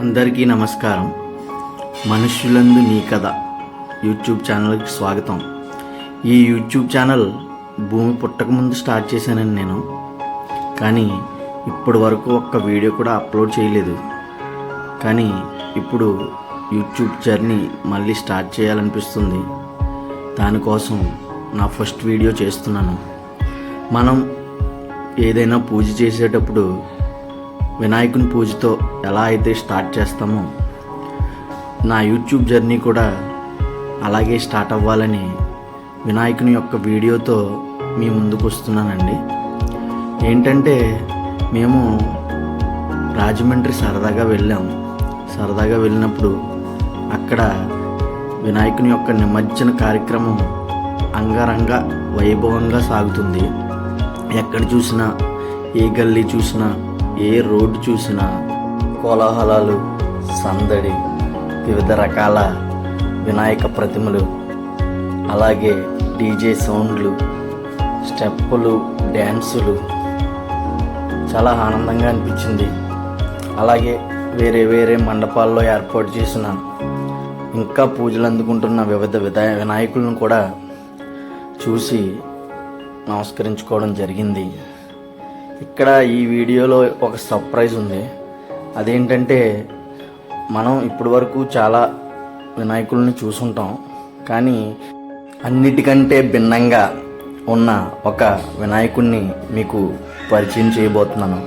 అందరికీ నమస్కారం. మనుష్యులందు నీ కథ యూట్యూబ్ ఛానల్కి స్వాగతం. ఈ యూట్యూబ్ ఛానల్ భూమి పుట్టకముందు స్టార్ట్ చేశానని నేను. కానీ ఇప్పటి వరకు ఒక్క వీడియో కూడా అప్లోడ్ చేయలేదు. కానీ ఇప్పుడు యూట్యూబ్ జర్నీ మళ్ళీ స్టార్ట్ చేయాలనిపిస్తుంది. దానికోసం నా ఫస్ట్ వీడియో చేస్తున్నాను. మనం ఏదైనా పూజ చేసేటప్పుడు వినాయకుని పూజతో ఎలా అయితే స్టార్ట్ చేస్తామో నా యూట్యూబ్ జర్నీ కూడా అలాగే స్టార్ట్ అవ్వాలని వినాయకుని యొక్క వీడియోతో మీ ముందుకు వస్తున్నానండి. ఏంటంటే మేము రాజమండ్రి సరదాగా వెళ్ళాం. సరదాగా వెళ్ళినప్పుడు అక్కడ వినాయకుని యొక్క నిమజ్జన కార్యక్రమం అంగరంగ వైభవంగా సాగుతుంది. ఎక్కడ చూసినా ఏ గల్లీ చూసినా ఏ రోడ్డు చూసినా కోలాహలాలు సందడి వివిధ రకాల వినాయక ప్రతిమలు అలాగే డీజే సౌండ్లు స్టెప్పులు డ్యాన్సులు. చాలా ఆనందంగా అనిపించింది. అలాగే వేరే వేరే మండపాల్లో ఏర్పాటు చేసిన ఇంకా పూజలు అందుకుంటున్న వివిధ విధా వినాయకులను కూడా చూసి నమస్కరించుకోవడం జరిగింది. ఇక్కడ ఈ వీడియోలో ఒక సర్ప్రైజ్ ఉంది. అదేంటంటే మనం ఇప్పటి వరకు చాలా వినాయకుల్ని చూసుంటాం. కానీ అన్నిటికంటే భిన్నంగా ఉన్న ఒక వినాయకుడిని మీకు పరిచయం చేయబోతున్నాను.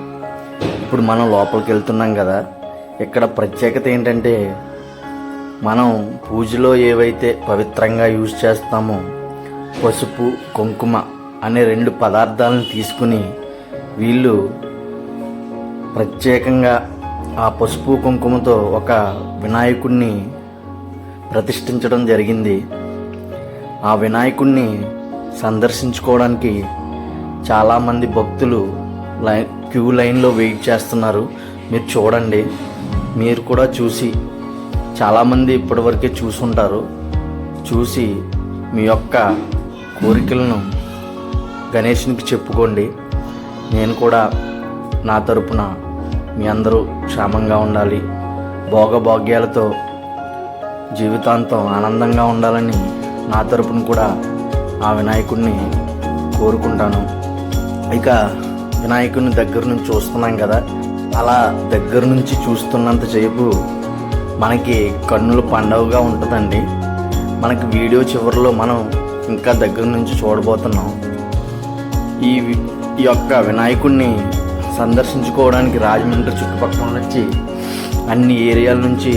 ఇప్పుడు మనం లోపలికి వెళ్తున్నాం కదా. ఇక్కడ ప్రత్యేకత ఏంటంటే మనం పూజలో ఏవైతే పవిత్రంగా యూజ్ చేస్తామో పసుపు కుంకుమ అనే రెండు పదార్థాలను తీసుకుని వీళ్ళు ప్రత్యేకంగా ఆ పసుపు కుంకుమతో ఒక వినాయకుణ్ణి ప్రతిష్ఠించడం జరిగింది. ఆ వినాయకుణ్ణి సందర్శించుకోవడానికి చాలామంది భక్తులు లైన్ క్యూ లైన్లో వెయిట్ చేస్తున్నారు. మీరు చూడండి. మీరు కూడా చూసి చాలామంది ఇప్పటివరకే చూసుంటారు. చూసి మీ యొక్క కోరికలను గణేష్నికి చెప్పుకోండి. నేను కూడా నా తరపున మీ అందరూ క్షేమంగా ఉండాలి. భోగభాగ్యాలతో జీవితాంతం ఆనందంగా ఉండాలని నా తరపున కూడా ఆ వినాయకుడిని కోరుకుంటాను. ఇక వినాయకుడిని దగ్గర నుంచి చూస్తున్నాం కదా అలా దగ్గర నుంచి చూస్తున్నంతసేపు మనకి కన్నుల పండవగా ఉంటుందండి. మనకి వీడియో చివరిలో మనం ఇంకా దగ్గర నుంచి చూడబోతున్నాం. ఈ ఈ యొక్క వినాయకుడిని సందర్శించుకోవడానికి రాజమండ్రి చుట్టుపక్కల నుంచి అన్ని ఏరియాల నుంచి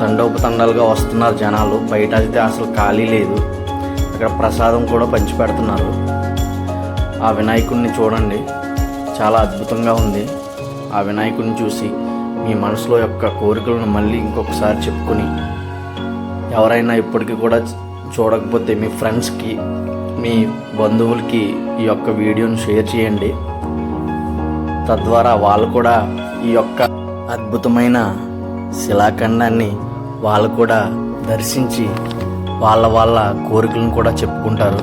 తండోపతండాలుగా వస్తున్నారు జనాలు. బయట అయితే అసలు ఖాళీ లేదు. అక్కడ ప్రసాదం కూడా పంచిపెడుతున్నారు. ఆ వినాయకుడిని చూడండి. చాలా అద్భుతంగా ఉంది. ఆ వినాయకుడిని చూసి మీ మనసులో యొక్క కోరికలను మళ్ళీ ఇంకొకసారి చెప్పుకొని ఎవరైనా ఇప్పటికీ కూడా చూడకపోతే మీ ఫ్రెండ్స్కి మీ బంధువులకి ఈ యొక్క వీడియోను షేర్ చేయండి. తద్వారా వాళ్ళు కూడా ఈ యొక్క అద్భుతమైన శిలాఖండాన్ని వాళ్ళు కూడా దర్శించి వాళ్ళ వాళ్ళ కోరికలను కూడా చెప్పుకుంటారు.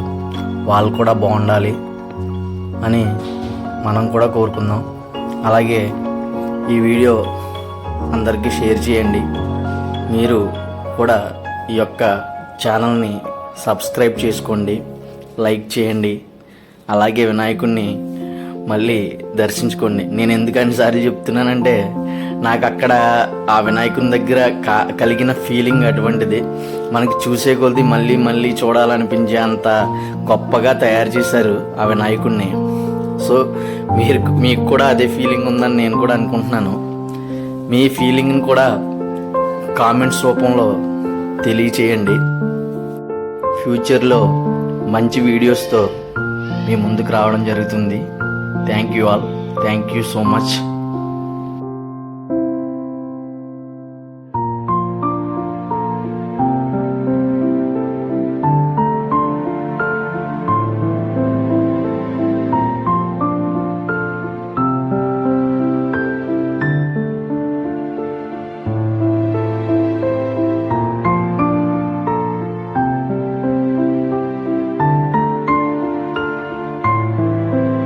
వాళ్ళు కూడా బాగుండాలి అని మనం కూడా కోరుకుందాం. అలాగే ఈ వీడియో అందరికీ షేర్ చేయండి. మీరు కూడా ఈ యొక్క ఛానల్ని సబ్స్క్రైబ్ చేసుకోండి. లైక్ చేయండి. అలాగే వినాయకుడిని మళ్ళీ దర్శించుకోండి. నేను ఎందుకని సారి చెప్తున్నానంటే నాకు అక్కడ ఆ వినాయకుని దగ్గర కలిగిన ఫీలింగ్ అటువంటిది. మనకి చూసే కొద్ది మళ్ళీ మళ్ళీ చూడాలనిపించే అంత గొప్పగా తయారు చేశారు ఆ వినాయకుడిని సో మీరు మీకు కూడా అదే ఫీలింగ్ ఉందని నేను కూడా అనుకుంటున్నాను. మీ ఫీలింగ్ని కూడా కామెంట్స్ రూపంలో తెలియచేయండి. ఫ్యూచర్లో మంచి వీడియోస్తో మీ ముందుకు రావడం జరుగుతుంది. Thank you all thank you so much